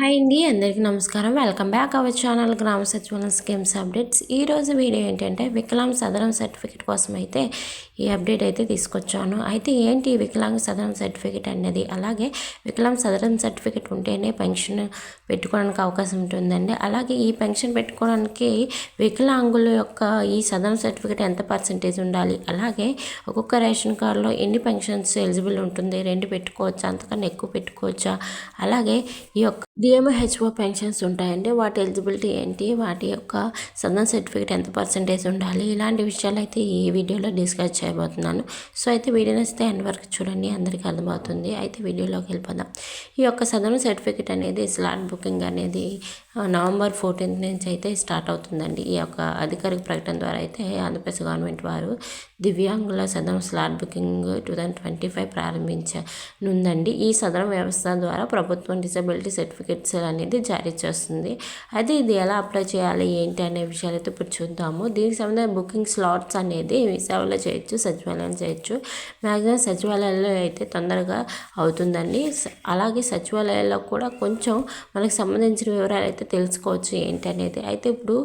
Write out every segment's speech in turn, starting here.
Hi అండి అందరికీ నమస్కారం. వెల్కమ్ బ్యాక్ అవర్ ఛానల్ గ్రామ సచివాలయం స్కీమ్స్ అప్డేట్స్ ఈరోజు వీడియో ఏంటంటే వికలాంగ్ సదరం సర్టిఫికేట్ కోసం అయితే ఈ అప్డేట్ అయితే తీసుకొచ్చాను. అయితే ఏంటి వికలాంగ్ సదరం సర్టిఫికేట్ అనేది అలాగే వికలాంగ్ సదరం సర్టిఫికేట్ ఉంటేనే పెన్షన్ పెట్టుకోవడానికి అవకాశం ఉంటుందండి. అలాగే ఈ పెన్షన్ పెట్టుకోవడానికి వికలాంగుల యొక్క ఈ సదరం సర్టిఫికేట్ ఎంత పర్సంటేజ్ ఉండాలి? అలాగే ఒక్కొక్క రేషన్ కార్డులో ఎన్ని పెన్షన్స్ ఎలిజిబుల్ ఉంటుంది? రెండు పెట్టుకోవచ్చా? అంతకన్నా ఎక్కువ పెట్టుకోవచ్చా? అలాగే ఈ యొక్క డిఎంహెచ్ఓ పెన్షన్స్ ఉంటాయండి. వాటి ఎలిజిబిలిటీ ఏంటి? వాటి యొక్క సదన్ సర్టిఫికేట్ ఎంత పర్సంటేజ్ ఉండాలి? ఇలాంటి విషయాలు అయితే ఈ వీడియోలో డిస్కస్ చేయబోతున్నాను. సో అయితే వీడియో నచ్చితే ఎండ్ వరకు చూడండి. అందరికీ అర్థమవుతుంది. అయితే వీడియోలోకి వెళ్ళిపోదాం. ఈ యొక్క సదన్ సర్టిఫికేట్ అనేది స్లాట్ బుకింగ్ అనేది నవంబర్ ఫోర్టీన్త్ నుంచి అయితే స్టార్ట్ అవుతుందండి. ఈ యొక్క అధికారిక ప్రకటన ద్వారా అయితే ఆంధ్రప్రదేశ్ గవర్నమెంట్ వారు దివ్యాంగుల Sadarem slot booking two thousand twenty five ప్రారంభించనుందండి. ఈ సదనం వ్యవస్థ ద్వారా ప్రభుత్వం డిసబిలిటీ సర్టిఫికెట్స్ అనేది జారీ చేస్తుంది. అయితే ఇది ఎలా అప్లై చేయాలి? ఏంటి? అనే విషయాలు అయితే ఇప్పుడు చూద్దాము. దీనికి సంబంధించిన బుకింగ్ స్లాట్స్ అనేది మీ సేవలో చేయొచ్చు సచివాలయం చేయొచ్చు. మ్యాక్సిమం సచివాలయాల్లో అయితే తొందరగా అవుతుందండి. అలాగే సచివాలయాల్లో కూడా కొంచెం మనకు సంబంధించిన వివరాలు అయితే తెలుసుకోవచ్చు ఏంటి అనేది. అయితే ఇప్పుడు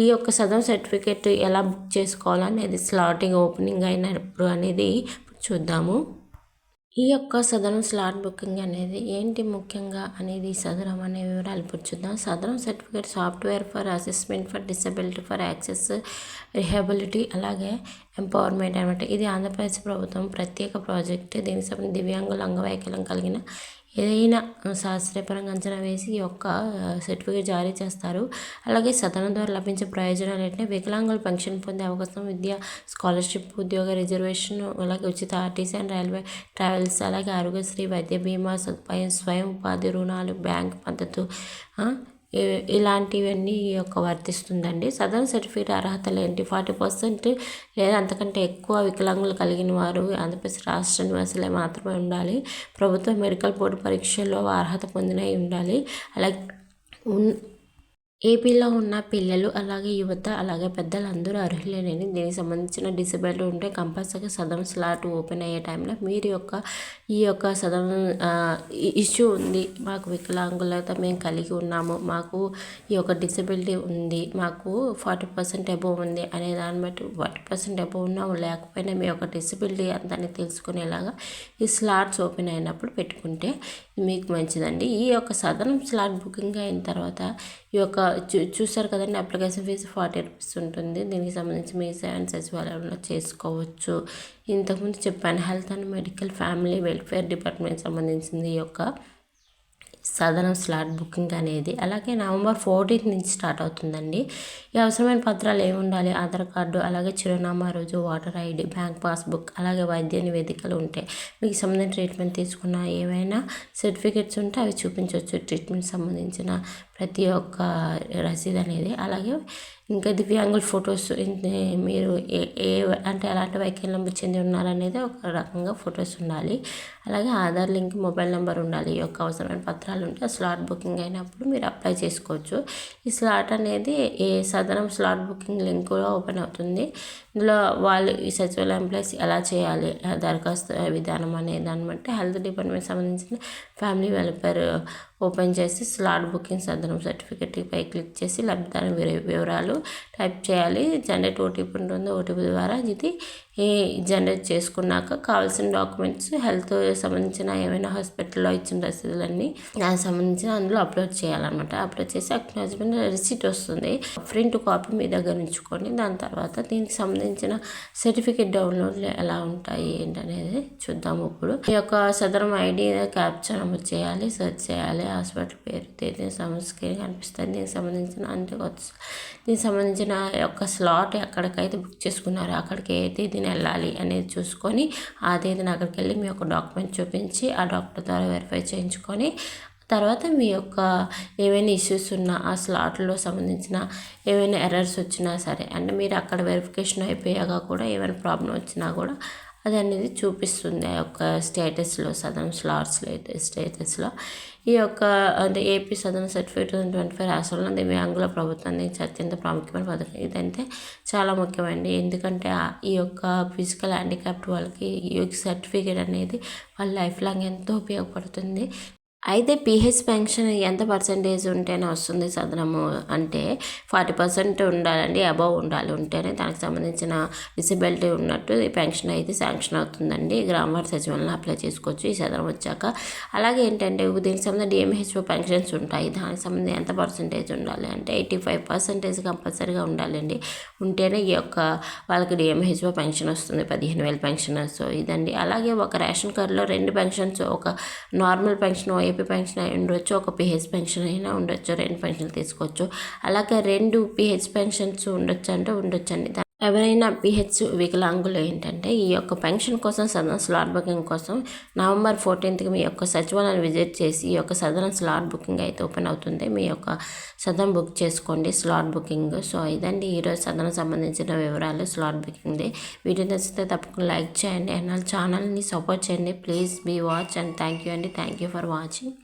ఈ యొక్క సదం సర్టిఫికేట్ ఎలా బుక్ చేసుకోవాలనేది స్లాటింగ్ ఓపెనింగ్ అయినప్పుడు అనేది చూద్దాము. ఈ యొక్క సదరం స్లాట్ బుకింగ్ అనేది ఏంటి ముఖ్యంగా అనేది సదరం అనే వివరాలు ఇప్పుడు చూద్దాం. Sadarem certificate software for assessment for disability for access rehabilitation అలాగే ఎంపవర్మెంట్ అనమాట ఇది ఆంధ్రప్రదేశ్ ప్రభుత్వం ప్రత్యేక ప్రాజెక్ట్. దీనికి సంబంధించి దివ్యాంగుల అంగవైకల్యం కలిగిన ఏదైనా శాస్త్రీయపరంగా అంచనా వేసి ఈ యొక్క సర్టిఫికేట్ జారీ చేస్తారు. అలాగే సదనం ద్వారా లభించే ప్రయోజనాలు ఏంటంటే వికలాంగులు పెన్షన్ పొందే అవకాశం విద్య స్కాలర్షిప్ ఉద్యోగ రిజర్వేషన్ అలాగే ఉచిత ఆర్టీసీ అండ్ రైల్వే ట్రావెల్స్ అలాగే ఆరోగ్యశ్రీ వైద్య బీమా సదుపాయం స్వయం ఉపాధి రుణాలు బ్యాంక్ మద్దతు ఇలాంటివన్నీ ఈ యొక్క వర్తిస్తుందండి. సదరన్ సర్టిఫికేట్ అర్హతలు ఏంటి? ఫార్టీ పర్సెంట్ లేదా అంతకంటే ఎక్కువ వికలాంగులు కలిగిన వారు ఆంధ్రప్రదేశ్ రాష్ట్ర నివాసులే మాత్రమే ఉండాలి. ప్రభుత్వ మెడికల్ బోర్డు పరీక్షల్లో అర్హత పొందినవి ఉండాలి. అలాగే ఏపీలో ఉన్న పిల్లలు అలాగే యువత అలాగే పెద్దలు అందరూ అర్హులేనని దీనికి సంబంధించిన డిసబిలిటీ ఉంటే కంపల్సరీగా సదం స్లాట్ ఓపెన్ అయ్యే టైంలో మీరు యొక్క ఈ యొక్క సదం ఇష్యూ ఉంది. మాకు వికలాంగులత మేము కలిగి ఉన్నాము. మాకు ఈ యొక్క డిసబిలిటీ ఉంది. మాకు ఫార్టీ పర్సెంట్ అబోవ్ ఉంది అనే దాన్ని బట్టి ఫార్టీ పర్సెంట్ అబోవ్ ఉన్నా లేకపోయినా మీ యొక్క డిసబిలిటీ అంతని తెలుసుకునేలాగా ఈ స్లాట్స్ ఓపెన్ అయినప్పుడు పెట్టుకుంటే మీకు మంచిదండి. ఈ యొక్క సదనం స్లాట్ బుకింగ్ అయిన తర్వాత ఈ యొక్క చూ చూసారు కదండి అప్లికేషన్ ఫీజు ఫార్టీ రూపీస్ ఉంటుంది. దీనికి సంబంధించి మీ సెవెన్ సచివాలయంలో చేసుకోవచ్చు. ఇంతకుముందు చెప్పాను health and medical family welfare department సంబంధించింది ఈ యొక్క సదనం స్లాట్ బుకింగ్ అనేది. అలాగే నవంబర్ ఫోర్టీన్త్ నుంచి స్టార్ట్ అవుతుందండి. ఈ అవసరమైన పత్రాలు ఏమి ఉండాలి? ఆధార్ కార్డు అలాగే చిరునామా రోజు వాటర్ ఐడి బ్యాంక్ పాస్బుక్ అలాగే వైద్య నివేదికలు ఉంటాయి మీకు సంబంధించిన ట్రీట్మెంట్ తీసుకున్న ఏవైనా సర్టిఫికేట్స్ ఉంటే అవి చూపించవచ్చు. ట్రీట్మెంట్ సంబంధించిన ప్రతి ఒక్క రసీదు అనేది. అలాగే ఇంకా దివ్యాంగుల ఫొటోస్ మీరు ఏ ఏ అంటే ఎలాంటి వైకల్యం చెంది ఉన్నారనేది ఒక రకంగా ఫొటోస్ ఉండాలి. అలాగే ఆధార్ లింక్ మొబైల్ నెంబర్ ఉండాలి. ఈ యొక్క అవసరమైన పత్రాలు ఉంటే స్లాట్ బుకింగ్ అయినప్పుడు మీరు అప్లై చేసుకోవచ్చు. ఈ స్లాట్ అనేది ఏ సదనం స్లాట్ బుకింగ్ లింక్ కూడా ఓపెన్ అవుతుంది. ఇందులో వాళ్ళు ఈ సచివాలయం ఎంప్లాయీస్ ఎలా చేయాలి దరఖాస్తు విధానం అనే దాన్ని బట్టి హెల్త్ డిపార్ట్మెంట్ సంబంధించిన ఫ్యామిలీ వెల్ఫేర్ ఓపెన్ చేసి స్లాట్ బుకింగ్ సదనం సర్టిఫికేట్పై క్లిక్ చేసి లబ్ధిదారు వివరాలు టైప్ చేయాలి. జనరేట్ ఓటీపీ ఉంటుంది. ఓటీపీ ద్వారా ఇది జనరేట్ చేసుకున్నాక కావాల్సిన డాక్యుమెంట్స్ హెల్త్ సంబంధించిన ఏమైనా హాస్పిటల్లో ఇచ్చిన రసీదులన్నీ దానికి సంబంధించిన అందులో అప్లోడ్ చేయాలన్నమాట. అప్లోడ్ చేసి అక్నాలజ్మెంట్ రిసీట్ వస్తుంది. ప్రింట్ కాపీ మీ దగ్గర ఉంచుకొని దాని తర్వాత దీనికి సంబంధించిన సర్టిఫికేట్ డౌన్లోడ్లు ఎలా ఉంటాయి ఏంటనేది చూద్దాము ఇప్పుడు. ఈ యొక్క సదరం ఐడి క్యాప్చర్ నమోదు చేయాలి సెర్చ్ చేయాలి. హాస్పిటల్ పేరు తేదీ సమస్య కనిపిస్తుంది. దీనికి సంబంధించిన అంటే దీనికి సంబంధించిన యొక్క స్లాట్ ఎక్కడికైతే బుక్ చేసుకున్నారో అక్కడికి ఏ తేదీని వెళ్ళాలి అనేది చూసుకొని ఆ తేదీని అక్కడికి వెళ్ళి మీ యొక్క డాక్యుమెంట్ చూపించి ఆ డాక్టర్ ద్వారా వెరిఫై చేయించుకొని తర్వాత మీ యొక్క ఏమైనా ఇష్యూస్ ఉన్నా ఆ స్లాట్లో సంబంధించిన ఏమైనా ఎర్రర్స్ వచ్చినా సరే అంటే మీరు అక్కడ వెరిఫికేషన్ అయిపోయాక కూడా ఏమైనా ప్రాబ్లం వచ్చినా కూడా అది అనేది చూపిస్తుంది ఆ యొక్క స్టేటస్లో సదన్ స్లాట్స్లో అయితే స్టేటస్లో. ఈ యొక్క అంటే AP Sadarem certificate twenty five రాష్ట్రంలో ఆంగ్ల ప్రభుత్వానికి అత్యంత ప్రాముఖ్యమైన పథకం. ఇదంటే చాలా ముఖ్యమండి. ఎందుకంటే ఈ యొక్క ఫిజికల్ హ్యాండిక్యాప్ట్ వాళ్ళకి ఈ యొక్క సర్టిఫికేట్ అనేది వాళ్ళ లైఫ్ లాంగ్ ఎంతో ఉపయోగపడుతుంది. అయితే పిహెచ్ పెన్షన్ ఎంత పర్సంటేజ్ ఉంటేనే వస్తుంది సదనము అంటే ఫార్టీ పర్సెంట్ ఉండాలండి అబవ్ ఉండాలి ఉంటేనే దానికి సంబంధించిన డిసబిలిటీ ఉన్నట్టు ఈ పెన్షన్ అయితే శాంక్షన్ అవుతుందండి. గ్రామవారి సచివాలయం అప్లై చేసుకోవచ్చు ఈ సదనం వచ్చాక. అలాగే ఏంటంటే దీనికి సంబంధించిన డిఎంహెచ్ఓ పెన్షన్స్ ఉంటాయి దానికి సంబంధించి ఎంత పర్సంటేజ్ ఉండాలి అంటే ఎయిటీ ఫైవ్ పర్సెంటేజ్ కంపల్సరీగా ఉండాలండి. ఉంటేనే ఈ యొక్క వాళ్ళకి డిఎంహెచ్ఓ పెన్షన్ వస్తుంది పదిహేను వేల పెన్షన్ సో ఇదండి. అలాగే ఒక రేషన్ కార్డులో రెండు పెన్షన్స్ ఒక నార్మల్ పెన్షన్ ఏపీ పెన్షన్ అయి ఉండొచ్చు ఒక పిహెచ్ పెన్షన్ అయినా ఉండొచ్చు రెండు పెన్షన్లు తీసుకోవచ్చు. అలాగే రెండు పిహెచ్ పెన్షన్స్ ఉండొచ్చు అంటే ఉండొచ్చు అండి ఎవరైనా పిహెచ్ వికలాంగులు ఏంటంటే ఈ యొక్క పెన్షన్ కోసం సదన స్లాట్ బుకింగ్ కోసం నవంబర్ ఫోర్టీన్త్కి మీ యొక్క సచివాలయాన్ని విజిట్ చేసి ఈ యొక్క సదన స్లాట్ బుకింగ్ అయితే ఓపెన్ అవుతుంది. మీ యొక్క సదనం బుక్ చేసుకోండి స్లాట్ బుకింగ్. సో ఇదండి ఈరోజు సదనం సంబంధించిన వివరాలు స్లాట్ బుకింగ్ది. వీడియో నచ్చితే తప్పకుండా లైక్ చేయండి. అండ్ నా ఛానల్ని సపోర్ట్ చేయండి. Please be watch and thank you అండి. Thank you for watching.